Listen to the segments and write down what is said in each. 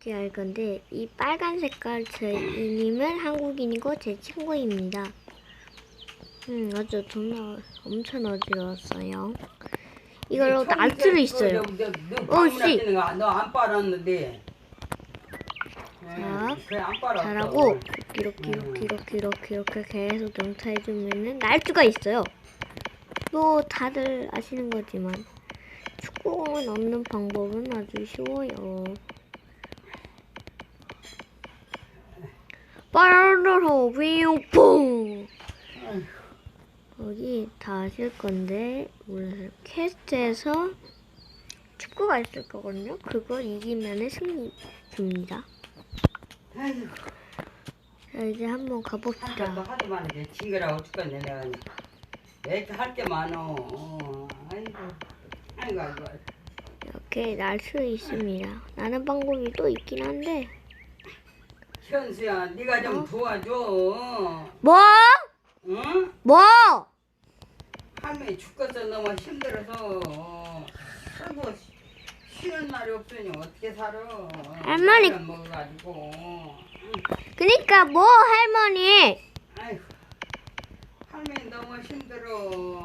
이렇게 할 건데 이 빨간 색깔 저이님은 한국인이고 제 친구입니다. 음 아주 정말 엄청 어지러웠어요. 이걸로 날 수도 있어요. 어, 씨. 너안 빨았는데. 자. 잘하고 이렇게 이렇게 이렇게 이렇게 이렇게 계속 정차해주면은 날 수가 있어요. 뭐 다들 아시는 거지만 축구공을 넣는 방법은 아주 쉬워요. 빠르르 윙뽕 여기 다 하실 건데 우리 퀘스트에서 축구가 있을 거거든요. 그걸 이기면은 승리 줍니다. 아이고, 자 이제 한번 한 가봅시다. 하도 많은데 징그라고 죽겠네 내가. 왜 이렇게 할 게 많어. 어, 아이고, 아이고, 아이고. 이렇게 날 수 있습니다. 나는 방법이 또 있긴 한데 현수야, 네가 좀 어? 도와줘. 뭐? 응? 뭐? 할머니 죽겠어 너무 힘들어서. 아이고, 쉬는 날이 없으니 어떻게 살아? 할머니. 먹어가지고. 그니까 뭐 할머니? 아이고, 할머니 너무 힘들어.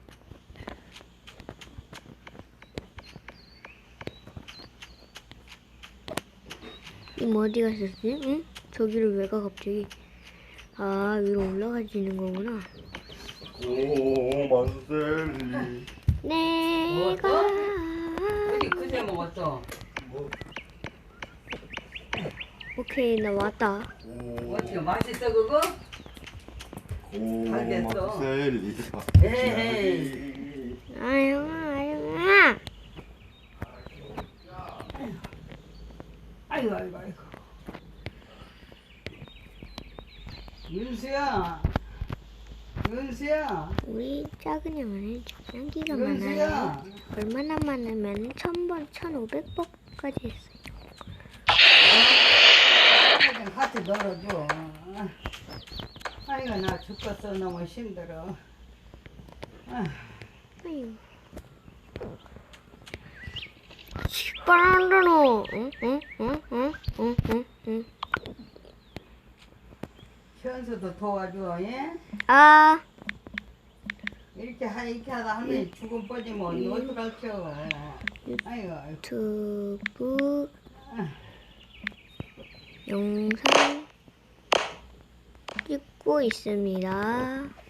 모 어디 가셨지? 응? 저기를 왜 가 갑자기? 아 위로 올라가지는 거구나. 오 만셀리 내가 어디 그새 먹었어? 뭐, 오케이 나 왔다. 오, 어떻게 맛있어 그거? 오 알겠어. 만셀리 에헤이. 아영아 아영아. 아이고 아이고 아이고. 윤수야. 윤수야. 우리 작은 형은 장기가 많아요. 얼마나 많으면 천 번, 천오백 번까지 했어요. 좀 같이 놀아줘. 아이고 나 죽겠어 너무 힘들어. 아, 아유. 시바란다노. 응, 응, 응, 응, 응, 응, 응. 현수도 도와줘. 예? 아, 이렇게 하 이렇게 하다 할머니 죽음 뻗으면 어떡할 겨. 아이고 아이고. 유튜브 영상 찍고 있습니다.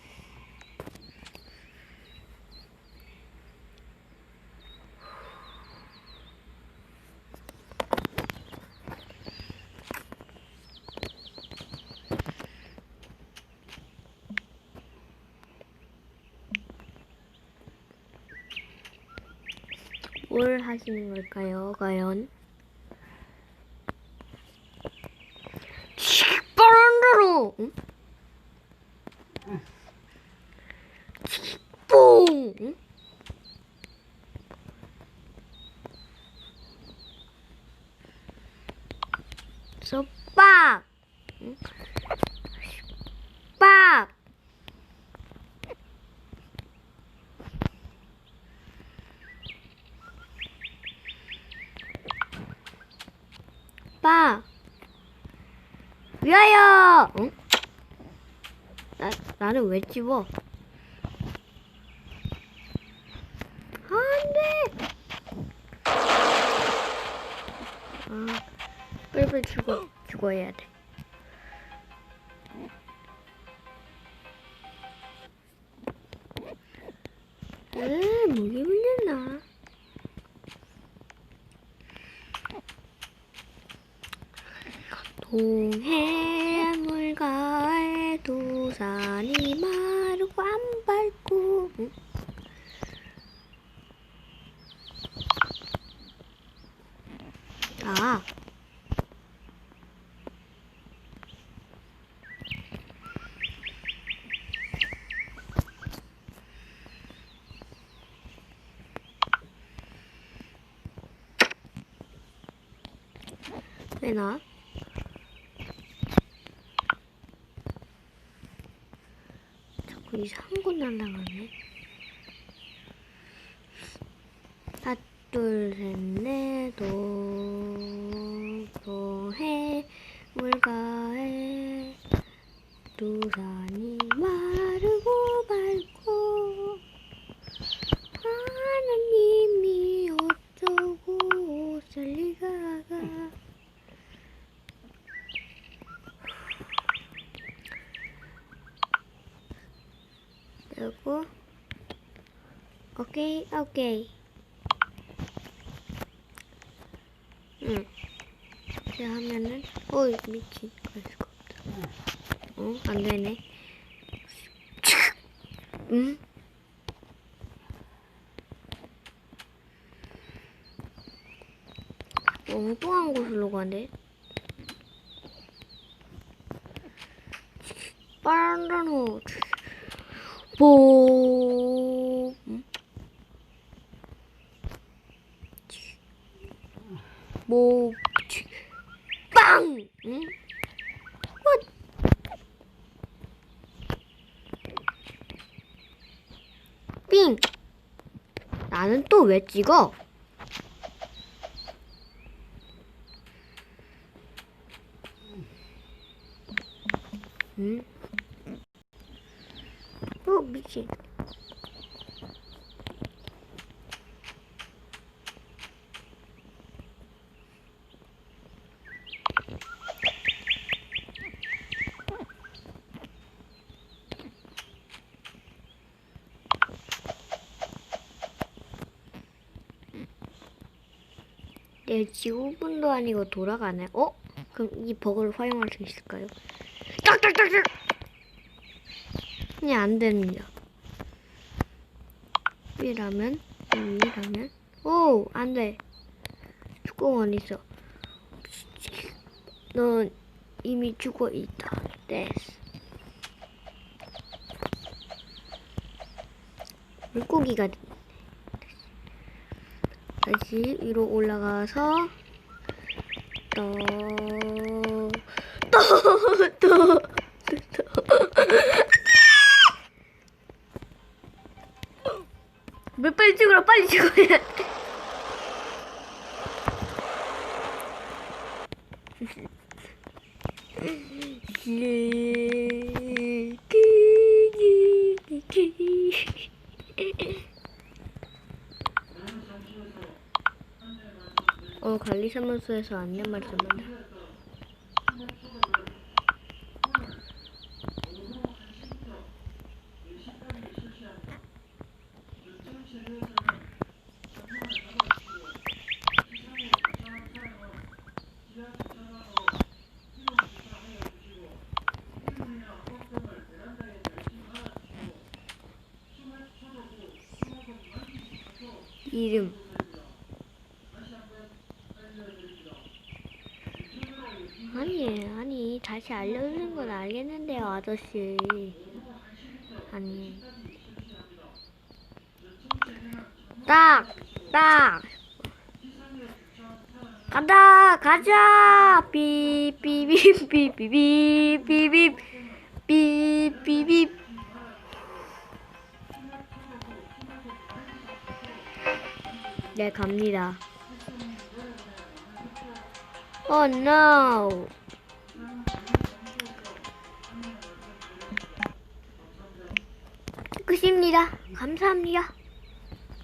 뭘 하시는 걸까요, 과연? 빠른대로. 응? 뽕. 응? 빠. 위하여! 응? 나, 나는 왜 집어? 안 돼! 아, 빨리빨리 죽어, 죽어야 돼. 동해 물가에 도산이 마르고 안 밝고. 아. 왜나? 자꾸 이상한 곳 날라가네. 하나, 둘, 셋, 넷, 도, 도, 해, 물가에 두 산이 마르고 밝고 하나님이 어쩌고 옷을 리가가 그리고 오케이 오케이. 응. 이렇게 하면은 어이 미친. 갈 수가 없다. 어? 안 되네. 응? 엉뚱한 곳으로 가네. 빠른 호 보 음? 뭐 빵! 응? 뭐? 삥! 나는 또 왜 찍어? 응? 어, 미친. 내 지구분도 아니고 돌아가네. 어? 그럼 이 버그를 활용할 수 있을까요? 딱딱딱딱! 그냥 안 됩니다. 위라면, 위라면, 오, 안 돼. 축구공 어딨어? 넌 이미 죽어 있다. 데스. 물고기가. 다시 위로 올라가서 또, 또, 또, 몇 빨리 찍으라 빨리 찍어야 돼. 어 세무서에서 안내말 좀 하나. 이름 다시 알려주는 건 알겠는데요 아저씨 아니 딱딱 가자 가자 삐삐삐삐삐삐삐삐 삐삐삐 네 갑니다 Oh no. 감사합니다.